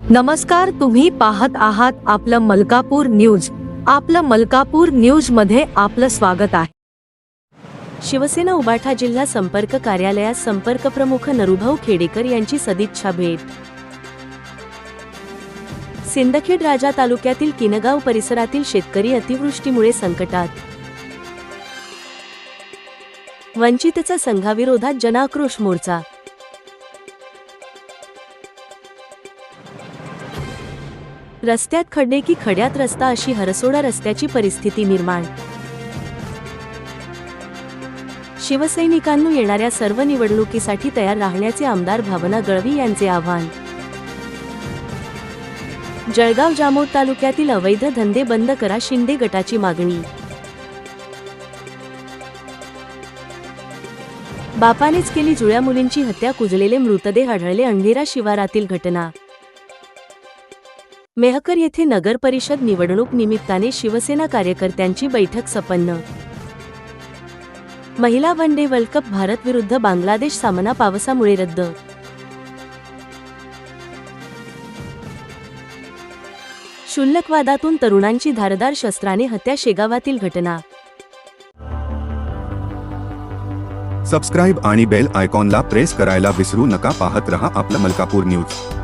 नमस्कार तुम्ही पाहत आहात आपलं मलकापूर न्यूज. आपलं मलकापूर न्यूजमध्ये आपलं स्वागत आहे. शिवसेना उबाठा जिल्हा संपर्क कार्यालयात संपर्क प्रमुख नरुभाऊ खेडेकर यांची सदिच्छा भेट. सिंदखेड राजा तालुक्यातील किनगाव परिसरातील शेतकरी अतिवृष्टीमुळे संकटात. वंचितचा संघाविरोधात जनाक्रोश मोर्चा. रस्त्यात खड्डे की खड्यात रस्ता अशी हरसोडा रस्त्याची परिस्थिती निर्माण. शिवसैनिकांनी येणाऱ्या सर्व निवडणुकीसाठी तयार राहण्याचे आमदार भावना गळवी यांचे आव्हान. जळगाव जामोद तालुक्यातील अवैध धंदे बंद करा शिंदे गटाची मागणी. बापानेच केली जुळ्या मुलींची हत्या कुजलेले मृतदेह आढळले अंधेरा शिवारातील घटना. मेहकर येथे नगर परिषद निवडणूक निमित्ताने शिवसेना कार्यकर्त्यांची बैठक संपन्न. महिला one day world cup Bharat विरुद्ध बांगलादेश सामना पावसामुळे रद्द. क्षुल्लकवादातून तरुणांची धारदार शस्त्राने हत्या शेगावातील घटना. सबस्क्राईब आणि बेल आयकॉनला प्रेस करायला विसरू नका. पाहत रहा आपलं मलकापूर न्यूज